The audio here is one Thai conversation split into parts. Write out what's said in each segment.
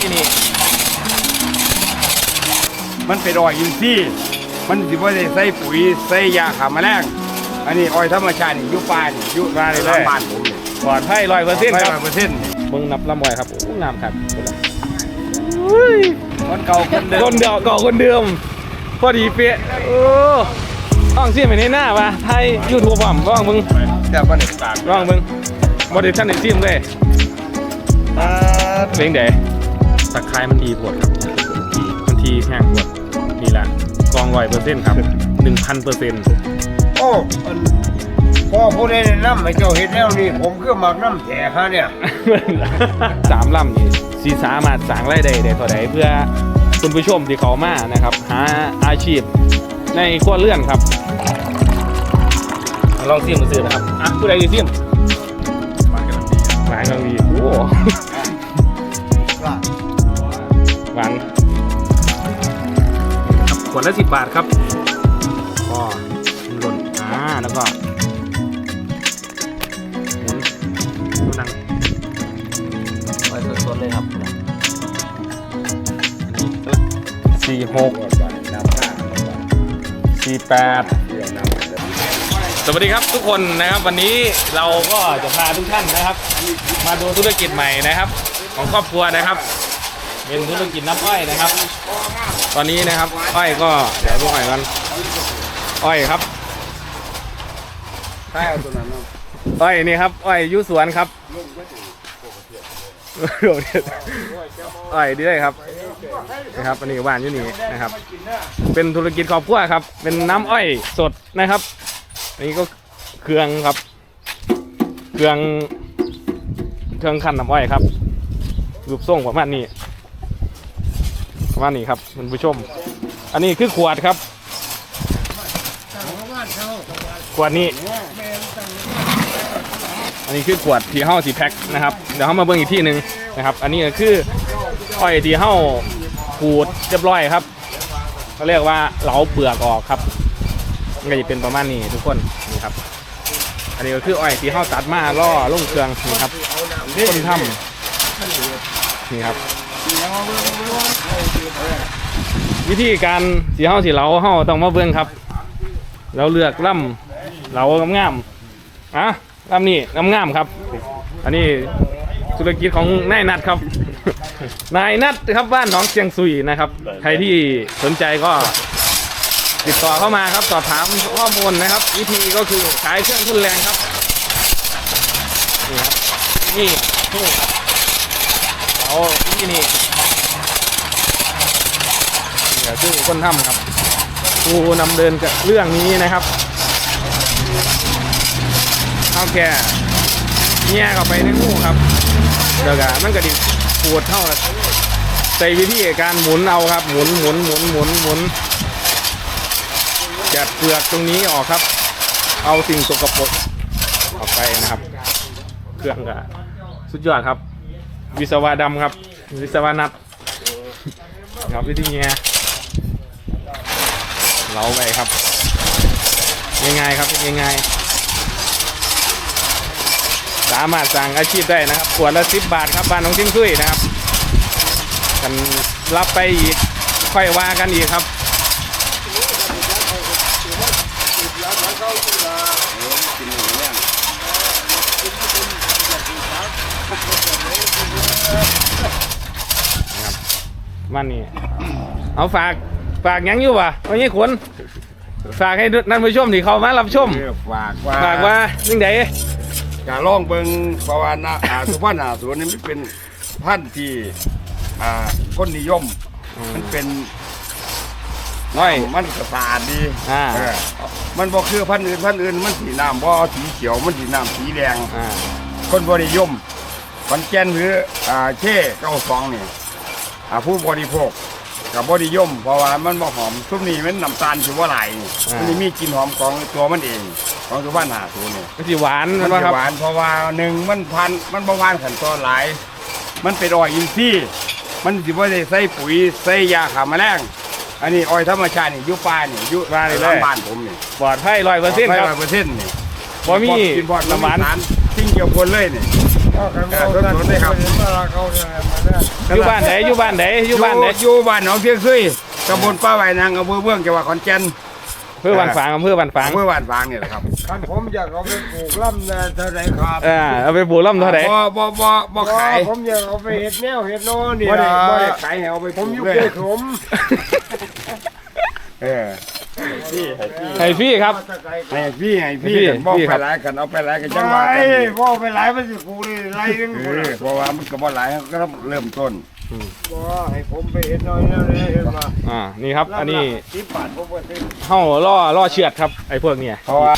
ที่นี่มันเป็นอ้อยอินทรีย์มันสิบ่ได้ใส่ปุ๋ยใส่ยาฆ่าแมลงอันนี้อ้อยธรรมชาตินี่อยู่ป่านี่อยู่มาเลยเลยบ้านผมนี่ปลอดภัยร้อยเปอร์เซ็นต์ไม่ครับร้อยเปอร์เซ็นต์มึงนับลำไว้ครับโอ้งามครับคนเก่าคนเดิคมนเดียวก่อคนเดิมพอดีเป๊ะโอ้ต้องเสียไปในหน้าปะไทยยูทูบผมร้องมึงแต่บ่ได้ปากร้องมึงบอดี้ท่านในซิมเลยเพลงเด๋ ตะไคร้มันดีปวดครับมันทีแห้งปวดนี่แหละกองร้อยเปอร์เซ็นต์ครับหนึ่งพันเปอร์เซ็นต์โอ้อันพ่อผู้ใดแนะนำให้เจ้าเฮ็ดแนวนี้ผมคือมักน้ำแท้ฮะเนี่ย สามลำนี่สีสามารถสั่งรายได้ได้เท่าใดเพื่อคุณผู้ชมที่เขามานะครับ หาอาชีพในครัวเรือนครับ ลองซิมมาซื้อนะครับ อะผู้ใดจะซิมหวานกำลังดีหวานกำลังดีโอ้ ขวดละสิบบาทครับก็หล่นอ่าแล้วก็หมุนดูหนังไว้สดๆเลยครับสี่หกสี่แปดสวัสดีครับทุกคนนะครับวันนี้เราก็จะพาทุกท่านนะครับ มาดูธุรกิจใหม่นะครับ ของครอบครัวนะครับ เป็นธุรกิจน้ำอ้อยนะครับ ตอนนี้นะครับ อ้อยก็เดี๋ยวดูอ้อยกันอ้อยครับใช่เอาตัวนั้นเนาะอ้อยนี่ครับอ้อยอยุสวนครับโดดอ้อยดีเลยครับนะครับอันนี้ก็บ้านอยู่นี่นะครับ เป็นธุรกิจครอบครัวครับ เป็นน้ำอ้อยสดนะครับอันนี้ก็เครื่องครับ เครื่องเครื่องคั้นน้ำอ้อยครับรูปทรงประมาณนี้ มานี้ครับคุณผู้ชม อันนี้คือขวดครับ ขวดนี้ อันนี้คือขวดที่เฮ้าสีแพ็คนะครับ เดี๋ยวเขามาเบิ่งอีกที่หนึ่งนะครับ อันนี้ก็คืออ้อยที่เฮ้าขูดเรียบร้อยครับเขาเรียกว่าเหลาเปลือกออกครับมันก็จะเป็นประมาณนี้ทุกคนนี่ครับ อันนี้ก็คืออ้อยที่เฮ้าตัดมาล่อลงเครื่องนี่ครับคนทำนี่ครับ วิธีการสีเฮ้าสีเหลาเฮ้าต้องมาเบิ่งครับ เราเลือกล่ำเหลางามๆอะลำนี้งามๆครับ อันนี้ธุรกิจของนายนัดครับ นายนัดครับบ้านหนองเชียงซุยนะครับ ใครที่สนใจก็ติดต่อเข้ามาครับสอบถามข้อมูลนะครับ วิธีก็คือขายเครื่องทุนแรงครับ นี่ครับนี่นี่เอาที่นี่ ก็คือคนทำครับผู้นำเดินกับเรื่องนี้นะครับเอาแค่แง่เข้าไปในงูครับเดี๋ยวกะมันก็ดิปวดเท่านั้นใส่วิธีการหมุนเอาครับ หมุนหมุนหมุนหมุนหมุนจัดเปลือกตรงนี้ออกครับ เอาสิ่งสกปรกออกไปนะครับ เครื่องก็สุดยอดครับ วิศวะดำครับ วิศวะนัดครับวิธีแง่ เราไปครับ ง่ายๆครับง่ายๆ สามารถสั่งอาชีพได้นะครับขวดละสิบบาทครับบ้านของทิ้งซุยนะครับกันรับไปอีกค่อยว่ากันอีกครับมันนี่เอาฝาก ฝากหยังอยู่วะวันนี้ขนฝากให้ท่านผู้ชมที่เขามารับชม เออฝากว่าฝากว่าสิ่งใดการล่องเบิงเพราะว่านาอาสุพรรณอาสวนนี่มันเป็นพันธุ์ที่อ่าคนนิยม มันเป็นน้อย มันกระสะอาดดีอ่า เออมันบ่คือพันธุ์อื่นพันธุ์อื่นมันสีน้ำบ่สีเขียวมันสีน้ำสีแดง อ่าคนบริยมขอนแก่นหรืออ่าเช่เก้าสองนี่อ่าผู้บริโภค กับบริยมเพราะว่ามันบ่หอมทุกนี้มันน้ำตาลถือว่าหลายนี่มันนี่มีกลิ่นหอมของตัวมันเอง ของสุพรรณหาสูนี่มันสิหวานมันว่าจะครับหวานเพราะว่าหนึ่งมันพันมันบ่หวานขันตอนหลาย มันเป็นอ้อยอินทรีย์มันสิบ่ได้ใส่ปุ๋ยใส่ยาฆ่าแมลงอันนี้อ้อยธรรมชาตินี่อยู่ป่านี่อยู่ป่านี่เลยบ้านผมนี่ปลอดภัยร้อยเปอร์เซ็นต์ครับ ร้อยเปอร์เซ็นต์นี่บ่มีกินพอดน้ำหวานทิ้งเกี่ยวคนเลยนี่ ก็กันเออสดๆเลยครับเห็นว่าเราเขาเนี่ยมาได้ อยู่บ้านไหนอยู่บ้านไหนอยู่บ้านไหนอยู่บ้านหนองเพียงซุยตำบลป้าไหวนางอำเภอเมืองจังหวัดขอนแก่นเพื่อบ้านฝางอำเภอบ้านฝางอำเภอบ้านฟางนี่แหละครับคันผมอยากเอาไปปลูกลำนาเท่าไรครับเอ่าเอาไปปลูกล่ำเท่าไหร่บ่บ่บ่บ่ขายผมอยากเอาไปเห็ดแนวเห็ดโน่นนี่บ่ได้นะบ่ได้ขายให้เอาไปผมอยู่เลยเกยขม เออให้พี่ครับ ให้พี่ให้พี่ให้พี่กันบ่พี่ไปครับ หลายกันเอาไปหลายกันจัจังงหหวะวะกันพ่อไปหลายมันสิปลูกเลยไรนึงเออเพราะว่ามันก็บ่หลายก็เริ่มต้นบ่ให้ผมไปเห็ดน้อยแล้วเลยเห็นมาอ่านี่ครับ อันนี้สิบบาทผมก็ซื้อเฮาล่อล่อเชือดครับไอ้พวกเนี้ยเพราะว่า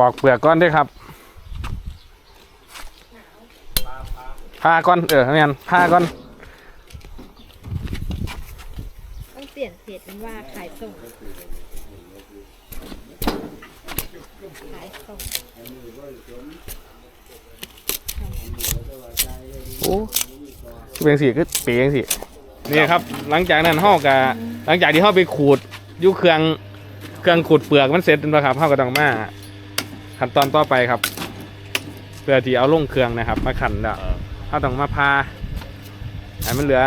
ปอกเปลือกก้อนด้วยครับพาก้อนเออแม่นพาก้อนต้องเปลี่ยนเพจเป็นว่าขายส่งขายส่งโอ้คือเป็นสีก็เปียงสินี่ครับ หลังจากนั้นเฮากะหลังจากที่เฮาไปขูดอยุเครื่องเครื่องขูดเปลือกมันเสร็จแล้วครับเฮาก็ต้องมา ขั้นตอนต่อไปครับ เพื่อที่เอาลงเครื่องนะครับ มาขันแล้วเฮาต้องมาพาให้มันเหลือ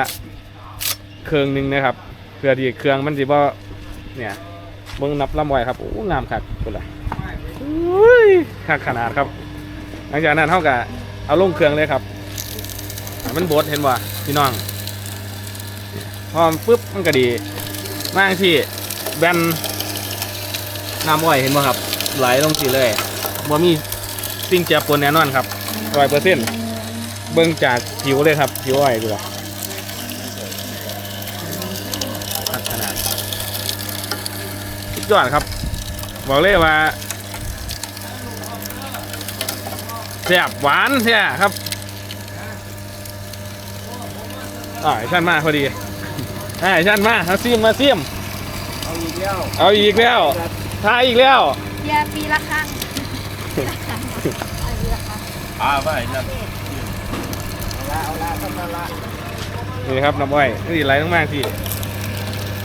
เครื่องหนึงนะครับ เพื่อที่เครื่องมันสิบ่เนี่ยเบิ่งนับลำไว้ครับโอ้งามคักพุ่นล่ะอุ้ยคักขนาดครับ หลังจากนั้นเฮาก็เอาลงเครื่องเลยครับให้มันบดเห็นบ่พี่น้องเนี่ยพอมันปุ๊บมันก็ดีมากที่แบนน้ำอ้อยเห็นบ่ครับ ไหลลงสีเลย บ่มีสิ่งเจือปนแน่นอนครับร้อยเปอร์เซ็นต์เบิ่งจากผิวเลยครับ ผิวอ้อยดูละขนาดสุดยอดครับ บอกเลยว่าแซ่บหวานแท้ครับอ่าไอ้ชันมาพอดีอ่าไอ้ชันมาเอาซิมมาซิมเอาอีกแล้ว เอาอีกแล้วทายอีกแล้วเยียปีละครั้งปีละครั้งปีละค รั้งอ่าไว้นั่นเอาละเอาละทำนั่นละนี่ครับน้ำอ้อยนี่ไหลลงมากพี่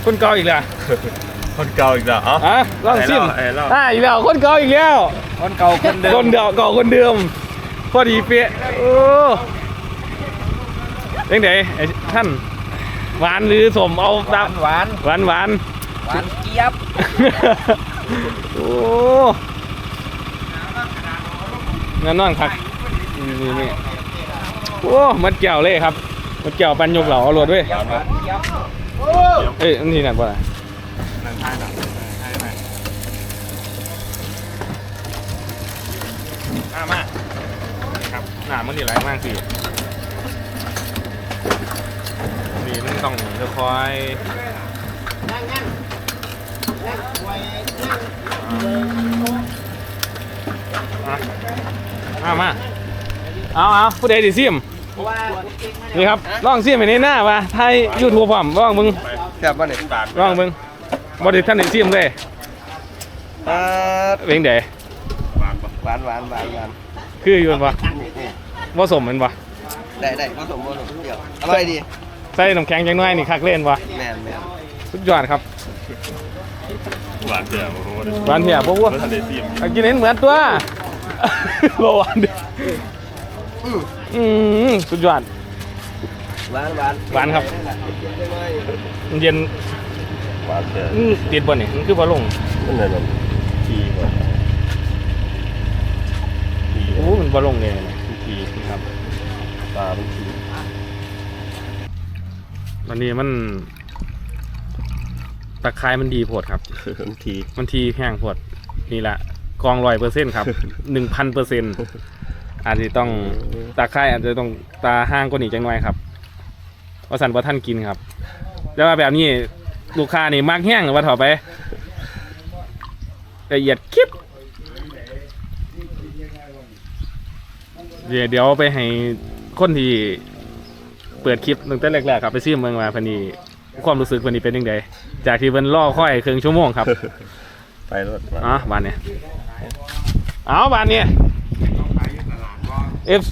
คนเก่าอีกแล้วคนเก่าอีกแล้วอ๋ออะลองซิมไอ้เล่าอ่าอีกแล้วคนเก่าอีกแล้วคนเก่าคนเดิคมนเดิมเก่าคนเดิมพอดีเป๊ะโอ้เยังไงไอ้ท่านหวานหรือสมเอาตามหวานหวานหวานหวานเจี๊ยบโอ้นั่นนอนค รับนี่นี่โอ้มัดเกี่ยวเลยครับ มัดเกี่ยวปันยกเหล่าเอารวดด้วยเอ้ยอันนี้หนักป่ะมามาครับหนามันนี่ไหลมากสินี่มันต้องจะค่อยๆมามา เอาเอาผู้ใดดิซิมนี่ครับลองซิมไปในหน้าว่ะไทยยูทูบผมลองมึงแซ่บบ่เนี่ยลองมึงบอดี้ท่านได้ซิมเลยอ่าเองเด๋หวานหวานหวานหวานคืออยู่มันปะว่าสมมันปะได้ได้ผสมผสมเดียวอร่อยดีใส่น้ำแข็งจังน้อยนี่คักเล่นปะแม่นแม่นสุดยอดครับหวานเจี๊ยบโอ้โหหวานเหี้ยพวกวัวทะเลเสียมเอากินเห็นเหมือนตัวโลหวานดิ อืมสุดยอด หวานหวานหวานครับมันเย็นหวานเจี๊ยบอื้อติดบ่นี่มันคือบ่ลงนั่นน่ะนั่นทีก่อนทีโอ้มันบ่ลงเลยนะทีครับตาเป็นทีวันนี้มันตะไคร้มันดีโพดครับที มันทีแห้งโพดนี่แหละกองร้อยเปอร์เซ็นต์ครับหนึ่งพันเปอร์เซ็นต์ อาจจะต้องตะไคร้อาจจะต้องตาห้างกว่านี้จังหน่อยครับว่าสันว่าท่านกินครับแต่ว่าแบบนี้ลูกค้านี่มากแห้งว่าถอไปละเอียดคลิปเดี๋ยวเดี๋ยวไปให้คนที่เปิดคลิปตั้งแต่แรกๆครับไปซิมเมืองมาพันนีความรู้สึกวันนี้เป็นยังไงจากที่เพิ่นล่อค่อยครึ่งชั่วโมงครับ ไปรถมาอ๋อบานเนี่ยเอาบานเนี่ย เอฟ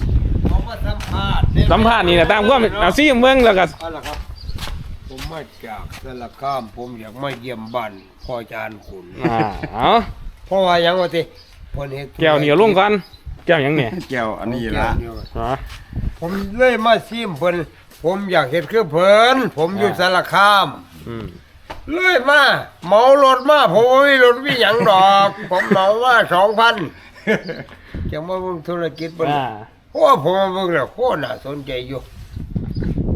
ผมมาสัมภาษณ์สัมภาษณ์นี่นะตามความเอาซี่เมืองแล้วก็เอาละครับ ผมมาจากสารคามผมอยากมาเยี่ยมบ้านพ่อจานคุณอ่าเอาเพราะว่าหยังว่าติเพิ่นเฮ็ดแก้วเหนียวลงก่อนแก้วหยังเนี่ยแก้วอันนี้แก้ละวเหนียวอ๋อผมเลยมาซิมเพิ่นผมอยากเฮ็ดคือเพิ่นผมอยู่สารคาม อืมเลยมาเหมารถมาผมบ่มีรถมีหยังดอก ผมเหมามา2,000 จังมาเบิ่งธุรกิจเพิ่นอ่าโอ้ผมมาเบิ่งแล้วโคตรน่าสนใจอยู่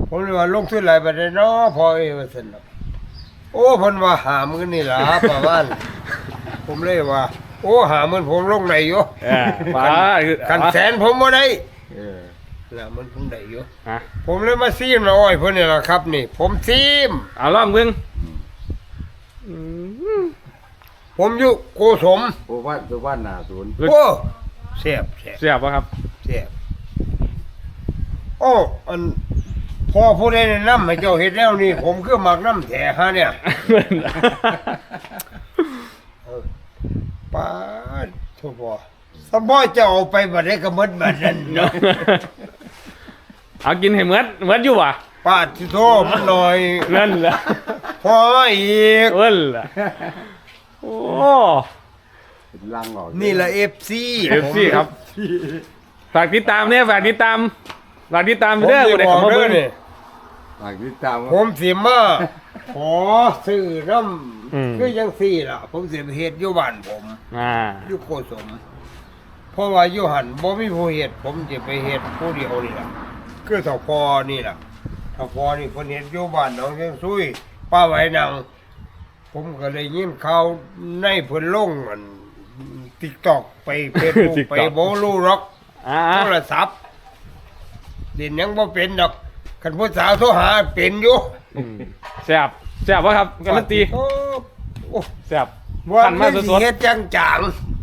ผมเลยว่าลงทุนหลายบาทเลยเนาะพอเอ้ว่าซั่นน่ะโอ้เพิ่นว่าหามื้อนี่ล่ะประมาณผมเลยว่า โอ้หามื้อผมลงได้อยู่เออป้าคือคันแสนผมบ่ได้เออแล้วมันผมได้อยู่ อะผมเลยมาซีมแล้วอ้อยเพิ่นนี่ล่ะครับนี่ ผมซีม เอาลองเบิ่งอืมผมอยู่โกสม โอ้ว่าตัวว่าหน้าศูนย์คือโอ้ แซ่บแซ่บเสียบป่ะครับ แซ่บโอ้อันพอผู้ใดแนะนำให้เจ้าเฮ็ดแล้วนี่ ผมคือมักน้ำแท้ฮะเนี่ยป้าดทุกบ่สมบ่จะเอาไปบัดได้ก็หมดบัดนั้นเนาะ เอากินให้เหมือนเหมือนอยู่ว่ะป้าดที่โทษมันหน่อยนั่นแหละพออีกเอ้นล่ะโอ้ ลังออกนี่ละ FC เอฟซีครับ ฝากติดตามเนี่ยฝากติดตาม ฝากติดตามผมเด้อสิผู้ใดบอเข้ากมาเด้เบิ่องนี่ฝากติดตามผมสิมาขอซื้อน้อืมำคือจังซี่ล่ะ ผมสิไปเฮ็ดอยู่บ้านผมอ่า อยู่โกสมเพราะว่าอยู่หันบ่มีผู้เฮ็ดผมสิไปเฮ็ดผู้เดียวนี่ล่ะคือเฒ่าพอนี่ล่ะเฒ่าพอนี่เพิ่นเฮ็ดอยู่บ้านหนองเชียงซุยป้าไว้นางผมก็เลยยินข่าวในเพิ่นลงอัน TikTok ไป Facebook ไปบ่รู้หรอกอ่าโทรศัพท์เด่นยังบ่เป็นดอกคันผู้สาวโทรหาเป็นอยู่อืมแซ่บแซ่บวะครับการันตีโอ้โอ้แซ่บว่าขันมาไม่สสิดเฮ็ดจังจาง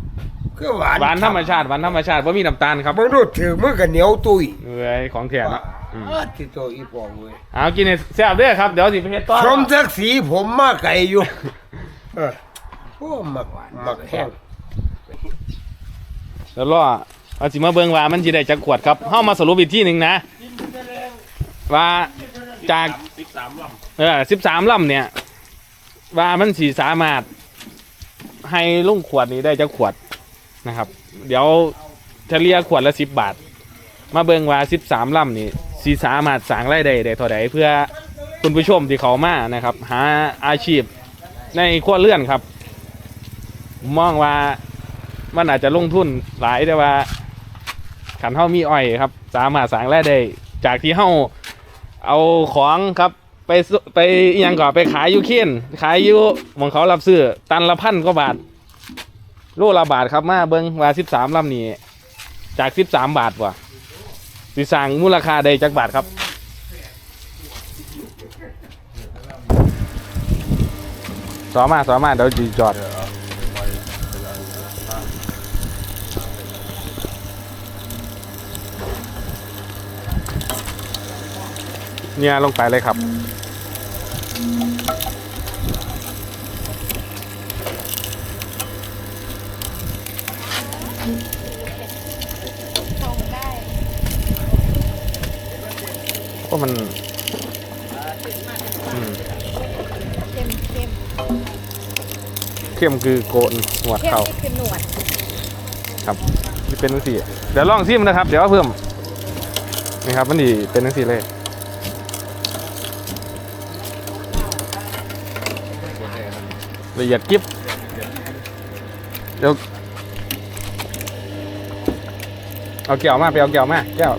ๆคือหวานๆหวานธรรมชาติหวานธรรมชาติว่ามีน้ำตาลครับมึงดูถือมือก็เหนียวตุยเอ้ยของแท้เนาะอืมอ้าที่โตอีปองเว้ยเอากินให้แซ่บเด้อครับเดี๋ยวสิไปเฮ็ดต่อ สมศักดิ์ศรีผมมาไกลอยู่ เออโอ้มักมักแห้ง แล้วรอเอาสิมาเบิ่งว่ามันสิได้จักขวดครับเฮามาสรุปอีกที่หนึ่งนะ ว่าจากสิบสามลเออสิบสามลำเนี่ย ว่ามันสีสามารถ ให้ลุงขวดนี้ได้จะขวดนะครับ เดี๋ยวเฉลี่ยขวดละสิบบาท มาเบิ่งว่าสิบสามลำนี่สีสามารถสร้างรายได้ได้เท่าใดเพื่อคุณผู้ชมที่เขามานะครับ หาอาชีพในครัวเรือนครับ มองว่า มันอาจจะลงทุนหลายแต่ว่าขันเฮามีอ้อยครับ สามารถสางรายได้จากที่เฮาเอาของครับไปไปยังก่อนไปขายยูเคียนขายยูมองเขารับซื้อตันละพันกว่าบาทโลละบาทครับมาเบิ้งว่าสิบสามลำนี้จากสิบสามบาทว่ะสิสั่งมูลค่าได้จากบาทครับสอมาสอมาเดี๋ยวจีจอด เนี่ยลงไปเลยครับชงได้ก็มันอืมเข้มเข้มเข้มคือโกนหัวดเข้มเขานี่คือหนวดครับที่เป็นทั้งสี่เดี๋ยวลองซิมนะครับ เดี๋ยวเอาเพิ่มนี่ครับมันดีเป็นทั้งสี่เลย ละเอียดกิ๊บเดี๋ยวเอาเกี่ยวมาไปเอาเกี่ยวมาแก้ว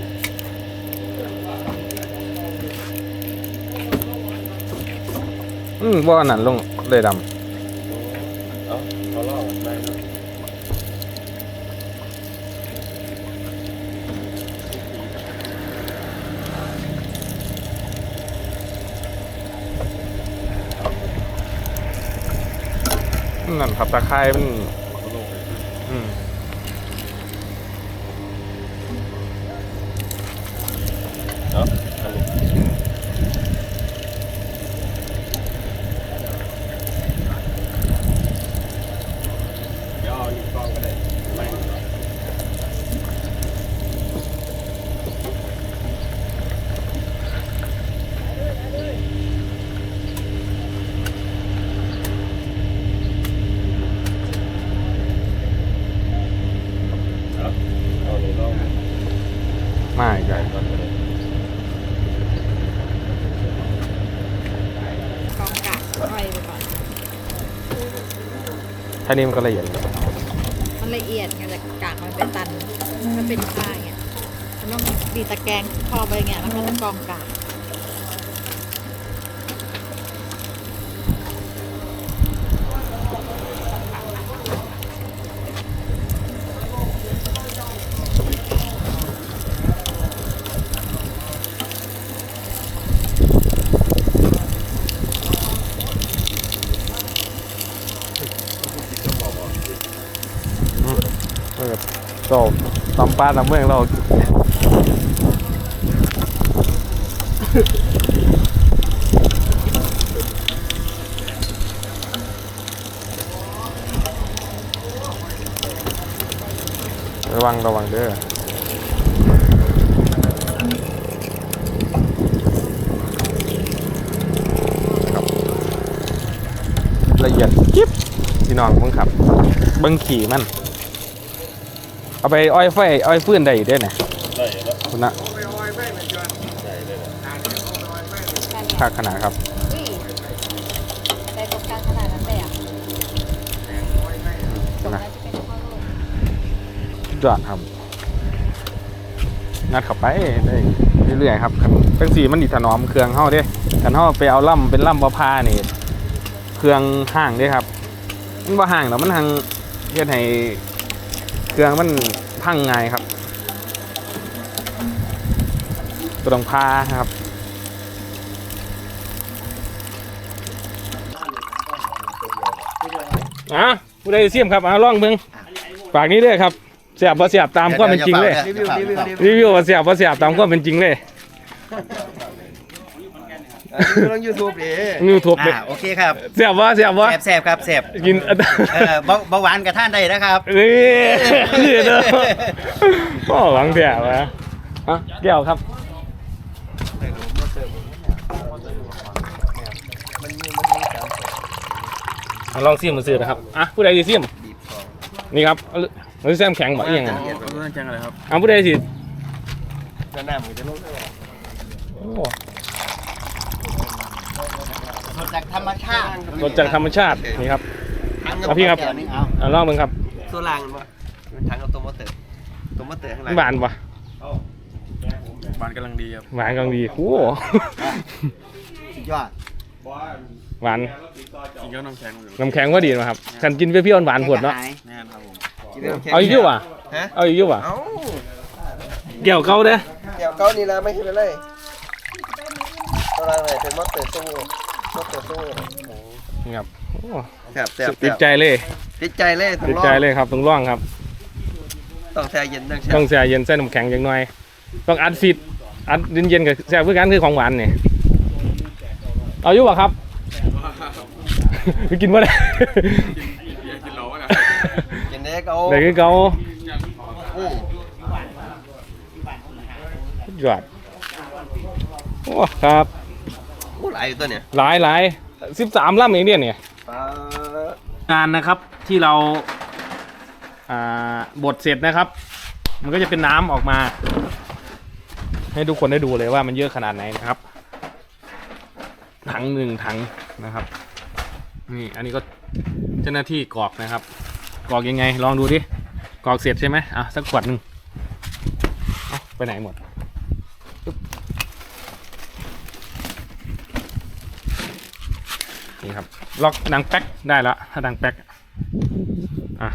อืมว่าอันนั้นลงเลยดำำเอาเขาล่อไปเนั่นครับตะไคร้มันอืม เนาะอันนี้ ท่นี้มันก็ละเอียดมันละเอียดไงแต่กากมันเป็นตันมันเป็นผ้าอย่างเงี้ยมันต้องดีตะแกรงครอบไปอย่างเงี้ยแล้วก็จะกรองกาก เออโต ตอมปลาตำเมืองเราระวังระวังเด้อละเอียดกิ๊บพี่น้องมึงครับ เบิ้งขี่มัน เอาไปอ้อยไฟอ้อยฟื้นได้อยู่เด้วยนะได้แล้วคุณนะได้เลยนะค่าขนาดครับอุ้ยได้ตรงกลางขนาดนั้นเลยอะตรงนั้นจะเป็นข้อโลกยอดครับงัดเข้าไปได้เรื่อยๆครับคันจังสีมันดิถนอมเครื่องเฮาเด้กันเฮาไปเอาล่ำเป็นล่ำบะพานี่เครื่องห่างเด้ครับ มันบ่ห่างหรอกมันห่างเฮ็ดให้เค รื่องมันพังง่ายครับก็ต้องพาครับอะผู้ใดเสียมครับอะลองเบิ่งฝากนี้ด้วยครับเสียบบ่เสียบตามความเป็นจริงเลยรีวิวรีวิวรีวิวรีวิวว่าเสียบบ่เสียบตามความเป็นจริงเลย ลงยูทูบดินิวทูบเด็อ่าโอเคครับเสียบบ่เสียบบ่แสบแสบครับแสบกินเออเบาเบาหวานกับท่านได้นะครับนี่นี่เด้อพ่อหวังเสียบวะอะแก้วครับอะลองซิมมาซื้อนะครับอะผู้ใดสิซิมนี่ครับเอาเอาแซมแข็งบ่อีหยังอะต้องแจ้งอะไรครับอะผู้ใดสิหน้ามือจะลงโอ้ สดจากธรรม ชาติรสจากธรรมชาตินี่ครับเอาพี่ครับแก้วนึงเอาอะลองเบิ่งครับตัวล่างมันวะมันทางเอาตัวมอเตอร์ตัวมอเตอร์ข้างหลังหวานปะบานกำลังดีครับหวานกำลังดีโอ้โหสุดยอดหวานกินก็น้ำแข็งอยู่น้ำแข็งว่าดีนะครับฉันกินเปรี้ยวๆหวานๆผดเนาะแน่นครับผมกินได้แค่เอาอีกอยู่ว่ะฮะเอาอีกอยู่ว่ะเอ้าเกี่ยวเก่าเด้อเดี๋ยวเก้านี่ละไม่เห็นอะไรตัวล่างเลยเป็นมอเตอร์ตู้มอเตอร์ตู้นี่ ครับโอ้ครับแซ่บติดใจเลย ติดใจเลยต้องติดลองใจเลยครับต้องร่องครับ ต้องแช่เย็นต้องแช่ต้องแช่เย็นใส่น้ำแข็งอย่างน้อย ต้องอัดฟิตอัดเย็นๆกับแช่เพื่อกันคือของหวานเนี่ยเอาอยู่ป่ะครับไปกินว่าได้กินเราอะกินได้ก็ไหนคือเก่าอืมยอดโอ้ครับผู้หลายอยู่ตัวเนี่ยหลายหลาย สิบสามลำเองเนี่ยเนี่ยงานนะครับที่เราอ่าบดเสร็จนะครับ มันก็จะเป็นน้ำออกมา ให้ทุกคนได้ดูเลยว่ามันเยอะขนาดไหนนะครับ ถังหนึ่งถังนะครับ นี่อันนี้ก็เจ้าหน้าที่กรอกนะครับกรอกยังไง ลองดูดิกรอกเสร็จใช่ไหมอะสักขวดหนึ่งไปไหนหมดปึ๊บ นี่ครับ ล็อกดังแป๊กได้แล้วถ้าดังแป๊กอะ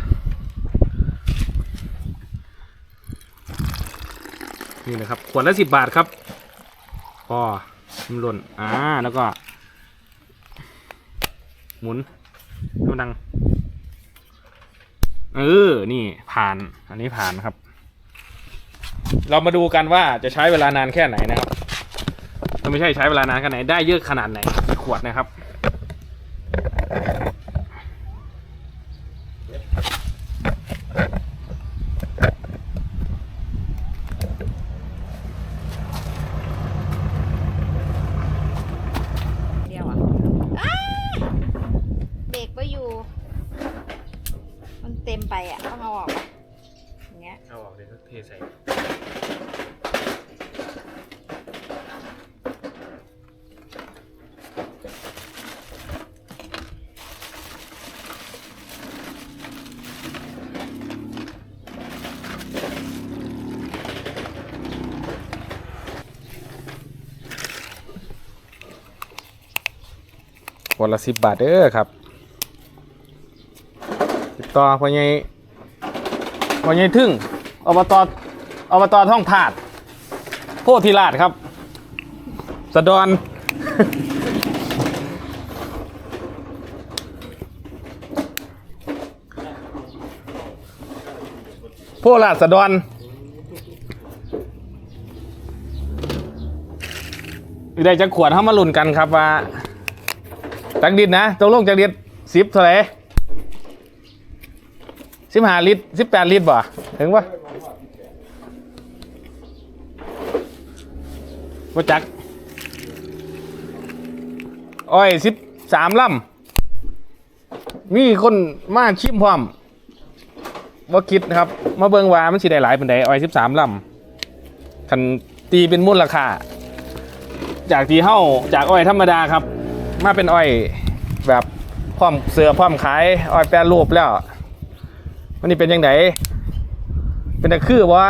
นี่นะครับ ขวดละสิบบาทครับพอมันหล่นอ่าแล้วก็ หมุนให้มันดัง เออ นี่ผ่าน อันนี้ผ่านครับ เรามาดูกันว่าจะใช้เวลานานแค่ไหนนะครับถ้าไม่ใช่ใช้เวลานานแค่ไหน ได้เยอะขนาดไหนขวดนะครับ เดียวอะอ้าเบรกไว้อยู่ มันเต็มไปอะ ต้องเอาออกอะอย่างเงี้ย เอาออกเลยเทใส่ ขวดละสิบบาทเด้อครับติดต่อพ่อใหญ่พ่อใหญ่ทึ่งอบตอบตท่องถาดโพธิราชครับ สะดอนโพราชสะดอนได้จะขวดเข้ามาลุ่นกันครับว่า จักดิดนะตกลงจักดิดสิบเท่าไหร่สิบห้าลิตรสิบแปดลิตรบ่ถึงปะว่าจัก อ้อยสิบสามลำมีคนมาชิมพร้อมว่าคิดนะครับ มาเบิงว่ามันสิได้หลายเป็นใดอ้อยสิบสามลำคันตีเป็นมูลค่าจากที่เฮ้าจากอ้อยธรรมดาครับ มาเป็นอ้อยแบบพร้อมเสือพร้อมขายอ้อยแปรรูปแล้ววันนี้เป็นยังไงเป็นตะคือวะ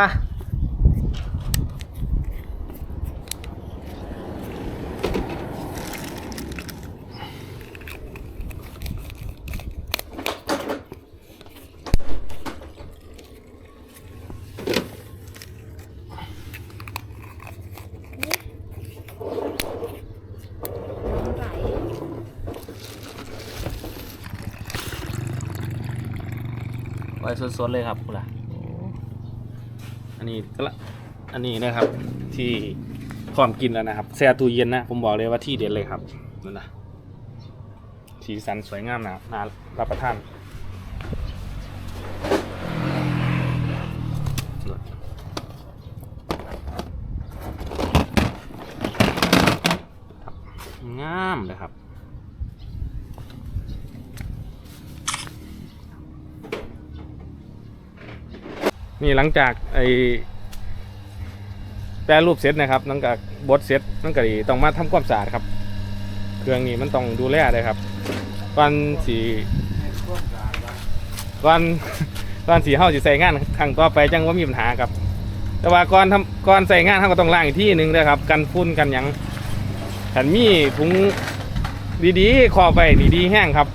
ดๆเลยครับคุณล่ะอันนี้ก็ละอันนี้นะครับ ที่พร้อมกินแล้วนะครับแช่ตู้เย็นนะ ผมบอกเลยว่าที่เด็ดเลยครับนั่นนะสีสันสวยงามนะน่ารับประทานครับงามเลยครับ นี่หลังจากไอแปรรูปเสร็จนะครับหลังจากบดเสร็จนั่นก็ดีต้องมาทำความสะอาดครับ เครื่องนี้มันต้องดูแลเลยครับก่อนสีก่อนก่อนสีเฮาสิใส่งานครั้งต่อไปจังว่ามีปัญหาครับ แต่ว่าก่อนทำก่อนใส่งานเฮาก็ต้องล้างอีกที่หนึ่งเลยครับ กันฝุ่นกันหยังถันมีถุงดีๆคอไปดีๆแห้งครับ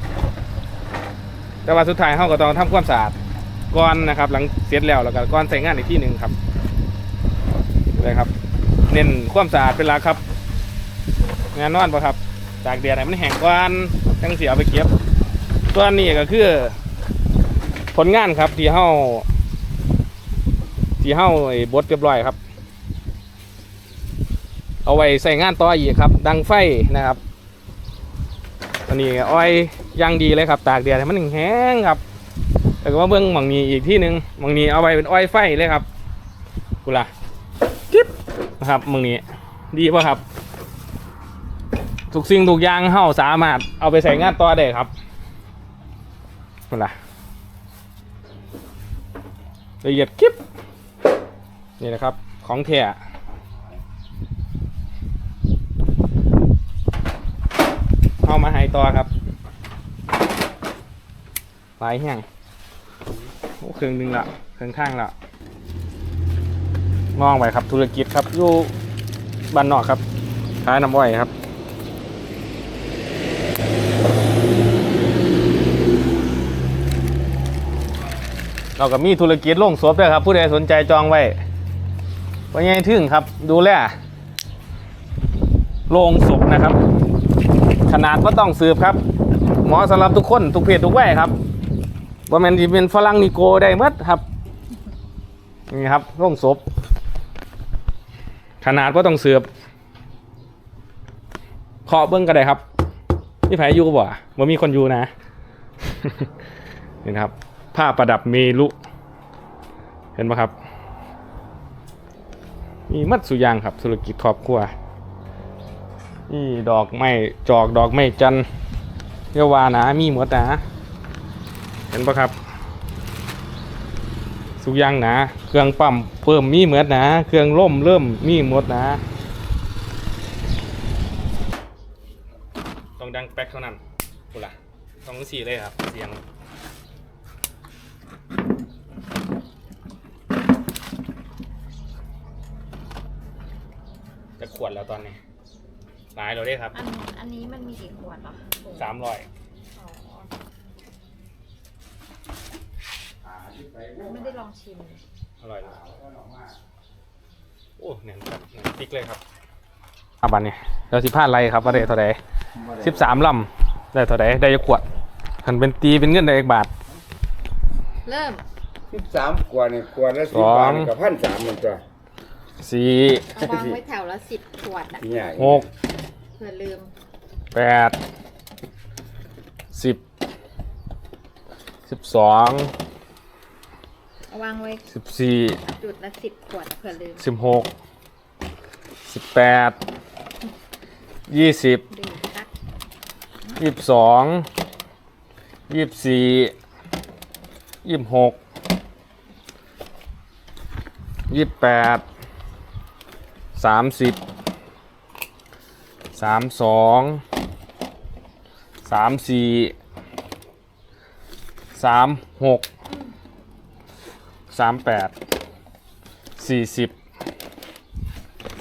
แต่ว่าสุดท้ายเฮาก็ต้องทำความสะอาด ก่อนนะครับ หลังเสร็จแล้วแล้วก็ก่อนใส่งานอีกที่หนึ่งครับเลยครับ เน้นความสะอาดเป็นหลักครับ งานนอนปะครับจากเดียดให้มันแห้งก่อนจังเสียไปเก็บตัวนี้ก็คือ ผลงานครับที่เฮาที่เฮาไอ้บดเรียบร้อยครับ เอาไว้ใส่งานต่ออีกครับ ดังไฟนะครับอันนี้อ้อยย่างดีเลยครับ ตากแดดให้มันแห้งครับ แล้วก็มาเบื้องหมังนี้อีกที่หนึ่งหมังนี้เอาไว้เป็นอ้อยไฟเลยครับกูล่ะจิ๊บนะครับหมังนี้ดีป่ะครับ ทุกสิ่งทุกอย่างเฮาสามารถเอาไปใส่งานต่อได้ครับกูล่ะละเอียดกิ๊บนี่นะครับของแท้เอามาให้ต่อครับหลายแห้ง โอ้เครื่องนึงละเครื่องข้างละงองไปครับธุรกิจครับอยู่บ้านนอกครับขายน้ำอ้อยครับเราก็มีธุรกิจลงศพด้วยครับ ผู้ใดสนใจจองไว้ว่าไงถึงครับ ดูแลโรงศพนะครับ ขนาดก็ต้องสืบครับหมอสำหรับทุกคน ทุกเพศทุกวัยครับ ว่ามันที่เป็นฝรั่งนิโกได้หมดครับ นี่ครับโร่งศพ ขนาดก็ต้องเสือบเคาะเบิ้งก็ได้ครับนี่ไผอยู่ก็บ่ว่ามีคนอยู่นะ นี่นะครับ ผ้าประดับเมลุ เห็นไหมครับ มีมัดสุอยางครับ ธุรกิจครอบครัวนี่ดอกไม้จอกดอกไม้จันทร์เรียกว่านะมีหมดนะ เห็นปะครับสุกอยางนะ เครื่องปั๊มเพิ่มมีเหมือนนะ เครื่องล่มเริ่มมีหมดนะ ต้องดังแป๊กเท่านั้นกูล่ะต้องสี่เลยครับ เสียงจะขวดแล้วตอนนี้หหลายเราได้ครับ อันอันนี้มันมีกี่ขวดเหรอสามร้อย อ๋อ ไม่ได้ลองชิมเลยอร่อยนะโอ้เนี่ยครับเนี่ยติ๊กเลยครับอาบันเนี่ยเราสิพลาดไรครับว่าได้เท่าไหร่สิบสามลำได้เท่าไหร่ได้ขวดหันเป็นตีเป็นเงินได้อีกบาท เริ่มสิบสามกว่านี่กว่าละสสิบอง บาทนี่กับพันสามมันตัวสี่เอาวางไว้แถวละสิบขวดอะเนี่ยหกเผื่อลืมแปดสิบสิบสอง เอาวางไว้สิบสี่จุดละสิบขวดเผื่อลืมสิบหกสิบแปดยี่สิบดื่มสักยี่สิบสองยี่สิบสี่ยี่สิบหกยี่สิบแปดสามสิบสามสองสามสี่สามหก สามแปดสี่สิบ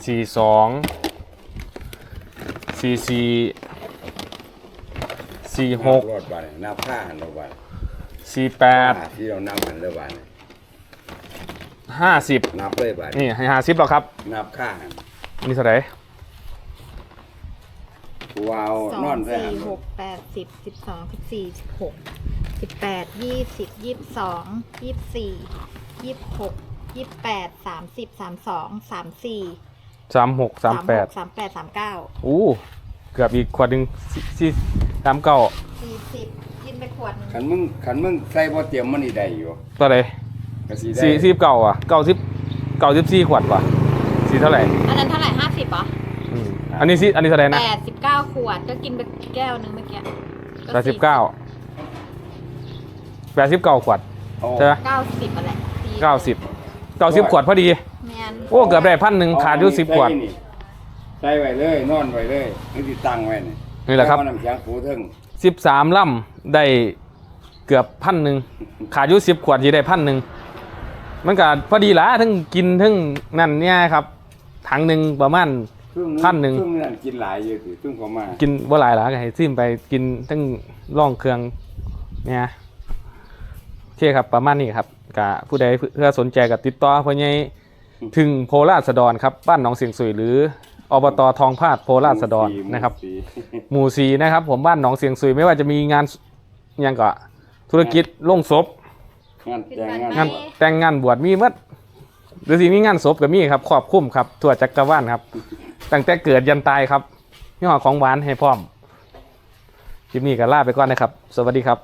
สี่สองสี่สี่สี่หกรถบาทนับค่าหันรถบาทสี่แปดที่เรานับหันรถบาทห้าสิบนับเลยบาทนี่ให้ห้าสิบหรอครับ นับค่าหันอันนี่เท่าไหร่ว้าวสอนองนได้สี่หันหกแปดสิบสิบสองสิบสี่สิบหกสิบแปดยี่สิบยี่สิบสองยี่สิบสี่ ยี่สิบหกยี่สิบแปดสามสิบสามสองสามสี่สามหกสามแปดสามแปดสามเก้าอู้เกือบอีกขวดหนึ่งสี่สี่สามเก้าสี่สิบกินไปขวดหนึงขันมึงขันมึงใส่บ่เตรียมมันนี่ได้อยู่ตัวไหนก็สิได้สี่สิบเก้าอะเก้าสิบเก้าสิบสี่ขวดว่ะสี่เท่าไหร่อันนั้นเท่าไหร่ห้าสิบเหรออืมอันนี้สิอันนี้เท่าไหร่นะแปดสิบเก้าขวดก็กินไปแก้วหนึงเมื่อกี้แปดสิบเก้าแปดสิบเก้าขวดโอ้ใช่ไหมเก้าสิบอะไร เก้าสิบเก้าสิบขวดพอดี แมนโอ้เกือบได้พันหนึ่งขาดอยู่สิบขวด ใส่นี่ใส่ไว้เลยนอนไว้เลยนี่สิตั้งไว้นี่นี่แหละครับ เอาน้ำแข็งปูเทึงสิบสามล่ำได้เกือบพันหนึ่งขาดอยู่สิบขวดที่ได้พันหนึ่งมันก็พอดีละทั้งกินทั้งนั่นเนี่ยครับถังหนึ่งประมาณ ครึ่งพันหนึ่ง ครึ่งนั่นกินหลายอยู่สิครึ่งประมาณกินว่าหลายหละก็ให้ซิมไปกินทั้งร่องเครื่องเนี่ยโอเคครับประมาณนี้ครับ กะผู้ใดเพื่อสนใจกับติดต่อเพื่อให้ถึงโพราสดรครับบ้านหนองเสียงสุยหรืออบตทองพาดโพราสดรนะครับ หมู่สีนะครับ ผมบ้านหนองเสียงสุยไม่ว่าจะมีงานหยังก็ธุรกิจลงศพงานแต่งงานงานแต่งงานบวชมีหมัดหรือสิมีงานศพก็มีครับครอบคลุมครับทั่วจักรวาลครับตั้งแต่เกิดยันตายครับยี่ห้อของหวานให้พร้อมคลิปนี้ก็ลาไปก่อนนะครับ สวัสดีครับ